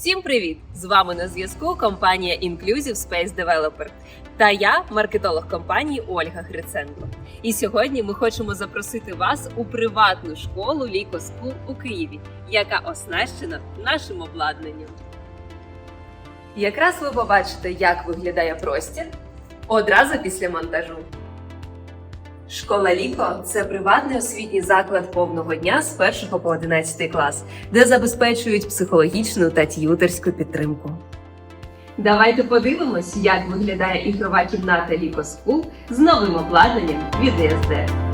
Всім привіт! З вами на зв'язку компанія Inclusive Space Developer та я, маркетолог компанії Ольга Гриценко. І сьогодні ми хочемо запросити вас у приватну школу Ліко School у Києві, яка оснащена нашим обладнанням. Якраз ви побачите, як виглядає простір одразу після монтажу. Школа Ліко це приватний освітній заклад повного дня з 1 по 11 клас, де забезпечують психологічну та т'ютерську підтримку. Давайте подивимось, як виглядає ігрова кімната Ліко School з новим обладнанням від ESD.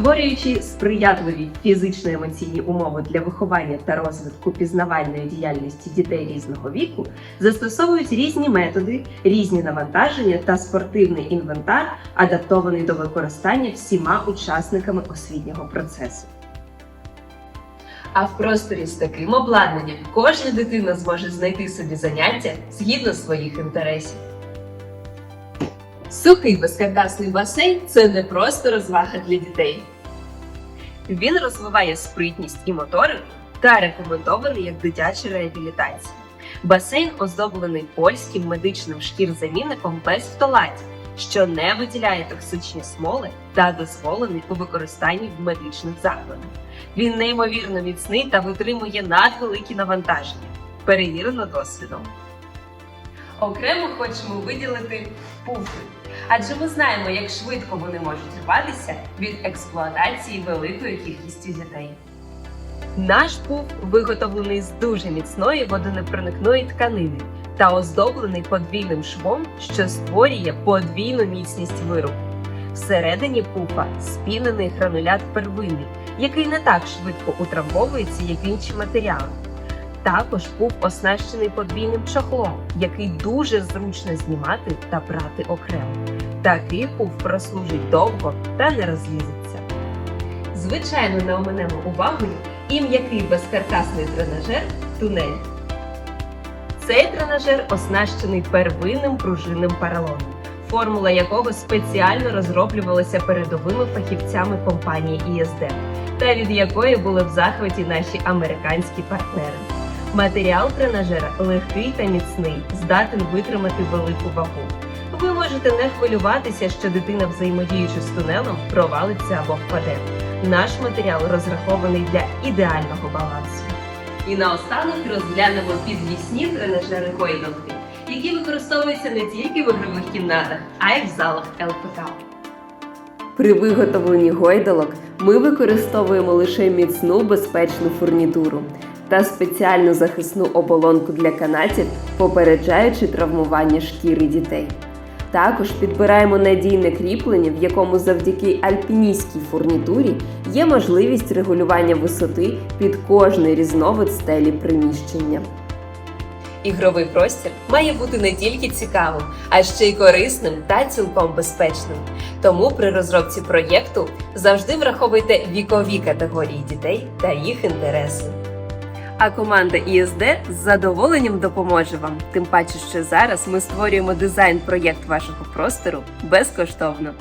Створюючи сприятливі фізично-емоційні умови для виховання та розвитку пізнавальної діяльності дітей різного віку, застосовують різні методи, різні навантаження та спортивний інвентар, адаптований до використання всіма учасниками освітнього процесу. А в просторі з таким обладнанням кожна дитина зможе знайти собі заняття згідно своїх інтересів. Сухий безкаркасний басейн це не просто розвага для дітей. Він розвиває спритність і моторику та рекомендований як дитяча реабілітація. Басейн оздоблений польським медичним шкірзамінником без фталатів, що не виділяє токсичні смоли та дозволений у використанні в медичних закладах. Він неймовірно міцний та витримує надвеликі навантаження. Перевірено досвідом. Окремо хочемо виділити пуфи, адже ми знаємо, як швидко вони можуть рватися від експлуатації великої кількістю дітей. Наш пуф виготовлений з дуже міцної водонепроникної тканини та оздоблений подвійним швом, що створює подвійну міцність виробу. Всередині пуфа спінений гранулят первинний, який не так швидко утрамбовується, як інші матеріали. Також пуф оснащений подвійним чохлом, який дуже зручно знімати та брати окремо. Такий пуф прослужить довго та не розлізеться. Звичайно, не оминемо увагою і м'який безкаркасний тренажер тунель. Цей тренажер оснащений первинним пружинним паралоном, формула якого спеціально розроблювалася передовими фахівцями компанії ISD, та від якої були в захваті наші американські партнери. Матеріал тренажера легкий та міцний, здатен витримати велику вагу. Ви можете не хвилюватися, що дитина, взаємодіючи з тунелем, провалиться або впаде. Наш матеріал розрахований для ідеального балансу. І наостанок розглянемо підвісні тренажери гойдалки, які використовуються не тільки в ігрових кімнатах, а й в залах ЛПК. При виготовленні гойдалок ми використовуємо лише міцну безпечну фурнітуру та спеціальну захисну оболонку для канатів, попереджаючи травмування шкіри дітей. Також підбираємо надійне кріплення, в якому завдяки альпіністській фурнітурі є можливість регулювання висоти під кожний різновид стелі приміщення. Ігровий простір має бути не тільки цікавим, а ще й корисним та цілком безпечним. Тому при розробці проєкту завжди враховуйте вікові категорії дітей та їх інтереси. А команда ISD з задоволенням допоможе вам. Тим паче, що зараз ми створюємо дизайн проєкт вашого простору безкоштовно.